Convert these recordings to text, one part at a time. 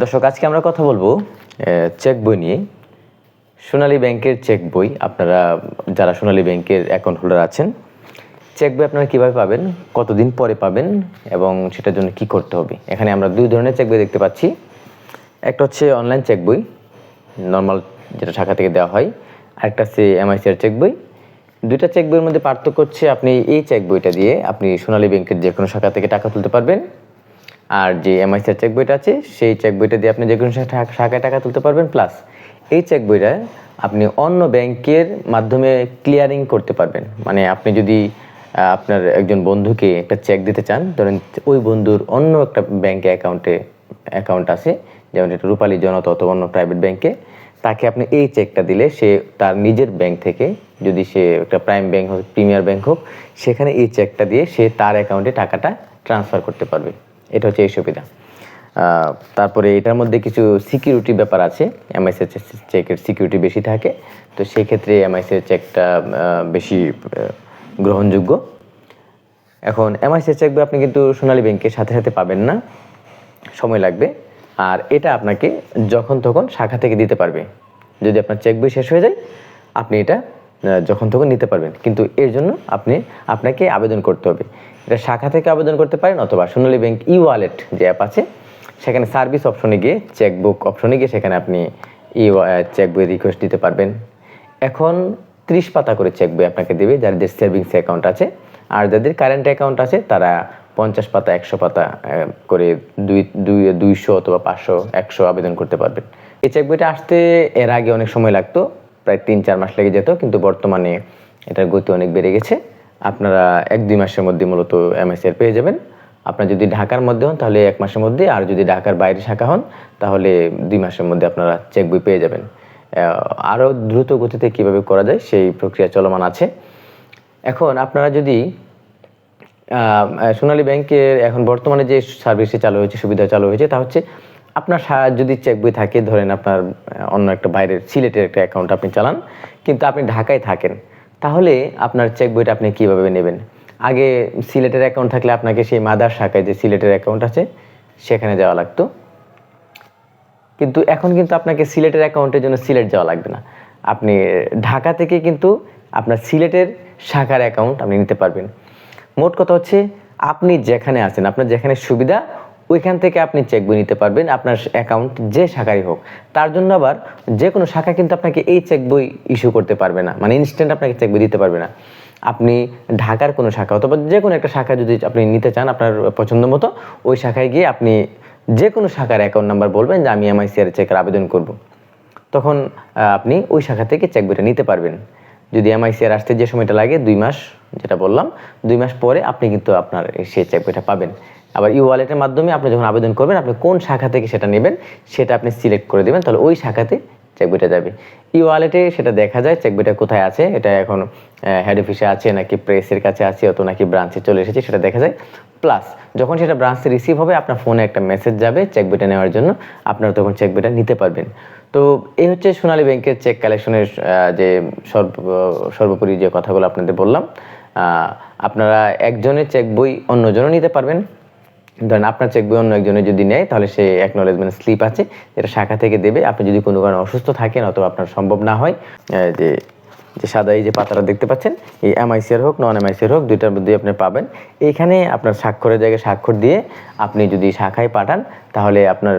দর্শক, আজকে আমরা কথা বলব চেক বই নিয়ে। সোনালী ব্যাংকের চেক বই, আপনারা যারা সোনালী ব্যাংকের অ্যাকাউন্ট হোল্ডার আছেন চেক বই আপনারা কীভাবে পাবেন, কতদিন পরে পাবেন এবং সেটার জন্য কি করতে হবে? এখানে আমরা দুই ধরনের চেক বই দেখতে পাচ্ছি। একটা হচ্ছে অনলাইন চেক বই নর্মাল যেটা শাখা থেকে দেওয়া হয়, আরেকটা হচ্ছে এমআইসিআর চেক বই। দুইটা চেক বইয়ের মধ্যে পার্থক্য হচ্ছে আপনি এই চেক বইটা দিয়ে আপনি সোনালী ব্যাংকের যে কোনো শাখা থেকে টাকা তুলতে পারবেন। আর যে এমআইসিআর চেক বইটা আছে, সেই চেক বইটা দিয়ে আপনি যে কোনো শাখায় টাকা তুলতে পারবেন। প্লাস এই চেক বইটা আপনি অন্য ব্যাংকের মাধ্যমে ক্লিয়ারিং করতে পারবেন। মানে আপনি যদি আপনার একজন বন্ধুকে একটা চেক দিতে চান, ধরেন ওই বন্ধুর অন্য একটা ব্যাংকে অ্যাকাউন্টে অ্যাকাউন্ট আছে, যেমন এটা রূপালী জনতা অথবা অন্য প্রাইভেট ব্যাংকে, তাকে আপনি এই চেকটা দিলে সে তার নিজের ব্যাংক থেকে, যদি সে একটা প্রাইম ব্যাংক হোক প্রিমিয়ার ব্যাংক হোক, সেখানে এই চেকটা দিয়ে সে তার অ্যাকাউন্টে টাকাটা ট্রান্সফার করতে পারবে। এটা হচ্ছে এই সুবিধা তারপরে এটার মধ্যে কিছু সিকিউরিটি ব্যাপার আছে। এমআইসের চেকের সিকিউরিটি বেশি থাকে। তো সেই ক্ষেত্রে এমআইসের চেকটা বেশি গ্রহণযোগ্য। এখন এমআইসি চেক আপনি কিন্তু সোনালী ব্যাংকের সাথে সাথে পাবেন না। সময় লাগবে। আর এটা আপনাকে যখন তখন শাখা থেকে দিতে পারবে। যদি আপনার চেক বই শেষ হয়ে যায়, আপনি এটা যখন তখন নিতে পারবেন। কিন্তু এর জন্য আপনি, আপনাকে আবেদন করতে হবে। এটা শাখা থেকে আবেদন করতে পারেন অথবা সোনালী ব্যাংক ই ওয়ালেট যে অ্যাপ আছে, সেখানে সার্ভিস অপশনে গিয়ে চেকবুক অপশনে গিয়ে সেখানে আপনি ই চেক বই রিকোয়েস্ট দিতে পারবেন। এখন ত্রিশ পাতা করে চেক বই আপনাকে দেবে যাদের সেভিংস অ্যাকাউন্ট আছে, আর যাদের কারেন্ট অ্যাকাউন্ট আছে, তারা পঞ্চাশ পাতা, একশো পাতা করে দুই দুই, দুইশো অথবা পাঁচশো, একশো আবেদন করতে পারবেন। এই চেক বইটা আসতে এর আগে অনেক সময় লাগতো, প্রায় তিন, চার মাস লেগে যেত, কিন্তু বর্তমানে এটার গতি অনেক বেড়ে গেছে। আপনারা এক দুই মাসের মধ্যে মূলত এমএসএর পেয়ে যাবেন। আপনার যদি ঢাকার মধ্যে হন, তাহলে এক মাসের মধ্যে, আর যদি ঢাকার বাইরে শাখা হন, তাহলে দুই মাসের মধ্যে আপনারা চেক বই পেয়ে যাবেন। আরও দ্রুত গতিতে কীভাবে করা যায়, সেই প্রক্রিয়া চলমান আছে। এখন আপনারা যদি সোনালী ব্যাংকের এখন বর্তমানে যে সার্ভিসটি চালু হয়েছে, সুবিধা চালু হয়েছে, তা হচ্ছে আপনার যদি চেক বই থাকে, ধরেন আপনার অন্য একটা বাইরের সিলেটের একটা অ্যাকাউন্ট আপনি চালান, কিন্তু আপনি ঢাকায় থাকেন তাহলে আপনার চেক বইটা আপনি কীভাবে নেবেন? আগে সিলেটের অ্যাকাউন্ট থাকলে আপনাকে সেই মাদার শাখায় যে সিলেটের অ্যাকাউন্ট আছে, সেখানে যাওয়া লাগতো। কিন্তু এখন কিন্তু আপনাকে সিলেটের অ্যাকাউন্টের জন্য সিলেট যাওয়া লাগবে না। আপনি ঢাকা থেকে কিন্তু আপনার সিলেটের শাখার অ্যাকাউন্ট আপনি নিতে পারবেন। মোট কথা হচ্ছে, আপনি যেখানে আছেন, আপনার যেখানে সুবিধা ওইখান থেকে আপনি চেক বই নিতে পারবেন, আপনার অ্যাকাউন্ট যে শাখারই হোক। তার জন্য আবার যে কোনো শাখা কিন্তু আপনাকে এই চেক বই ইস্যু করতে পারবে না। মানে ইনস্ট্যান্ট আপনাকে চেক বই দিতে পারবে না। আপনি ঢাকার কোনো শাখা অথবা যে কোনো একটা শাখা যদি আপনি নিতে চান আপনার পছন্দ মতো, ওই শাখায় গিয়ে আপনি যে কোনো শাখার অ্যাকাউন্ট নাম্বার বলবেন যে আমি এমআইসিআর চেকের আবেদন করব। তখন আপনি ওই শাখা থেকে চেক বইটা নিতে পারবেন। যদি এমআইসিআর আসতে যে সময়টা লাগে, দুই মাস, যেটা বললাম, দুই মাস পরে আপনি কিন্তু আপনার সেই চেক বইটা পাবেন। আবার ই ওয়ালেটের মাধ্যমে আপনি যখন আবেদন করবেন, আপনি কোন শাখা থেকে সেটা নেবেন, সেটা আপনি সিলেক্ট করে দেবেন, তাহলে ওই শাখাতে চেক বইটা যাবে। ই ওয়ালেটে সেটা দেখা যায় চেক বইটা কোথায় আছে, এটা এখন হেড অফিসে আছে নাকি প্রেসের কাছে আছে অত নাকি ব্রাঞ্চে চলে এসেছে, সেটা দেখা যায়। প্লাস যখন সেটা ব্রাঞ্চে রিসিভ হবে, আপনার ফোনে একটা মেসেজ যাবে চেক বইটা নেওয়ার জন্য, আপনারা তখন চেক বইটা নিতে পারবেন। তো এই হচ্ছে সোনালী ব্যাংকের চেক কালেকশনের যে সর্ব, সর্বোপরি যে কথাগুলো আপনাদের বললাম আপনারা একজনের চেক বই অন্যজনও নিতে পারবেন। ধরেন আপনার চেক বই অন্য একজনের যদি নেয়, তাহলে সে অ্যাকনোলেজমেন্ট স্লিপ আছে, যেটা শাখা থেকে দেবে। আপনি যদি কোনো কারণে অসুস্থ থাকেন অথবা আপনার সম্ভব না হয় যে যে সাদা এই যে পাতাটা দেখতে পাচ্ছেন, এই এমআইসিআর হোক নন এমআইসিআর হোক, দুইটার মধ্যে আপনি পাবেন। এইখানে আপনার স্বাক্ষরের জায়গায় স্বাক্ষর দিয়ে আপনি যদি শাখায় পাঠান, তাহলে আপনার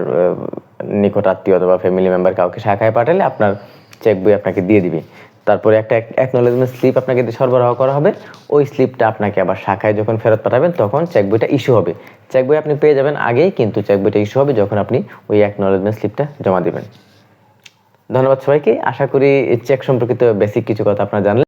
নিকট আত্মীয় অথবা ফ্যামিলি মেম্বার কাউকে শাখায় পাঠালে আপনার চেক বই আপনাকে দিয়ে দিবে। তারপরে একটা অ্যাকনোলেজমেন্ট স্লিপ আপনাকে সরবরাহ করা হবে, ওই স্লিপটা আপনাকে আবার শাখায় যখন ফেরত পাঠাবেন, তখন চেক বইটা ইস্যু হবে। চেক বই আপনি পেয়ে যাবেন আগেই, কিন্তু চেক বইটা ইস্যু হবে যখন আপনি ওই অ্যাকনোলেজমেন্ট স্লিপটা জমা দেবেন। ধন্যবাদ সবাইকে। আশা করি চেক সম্পর্কিত বেসিক কিছু কথা আপনারা জানলেন।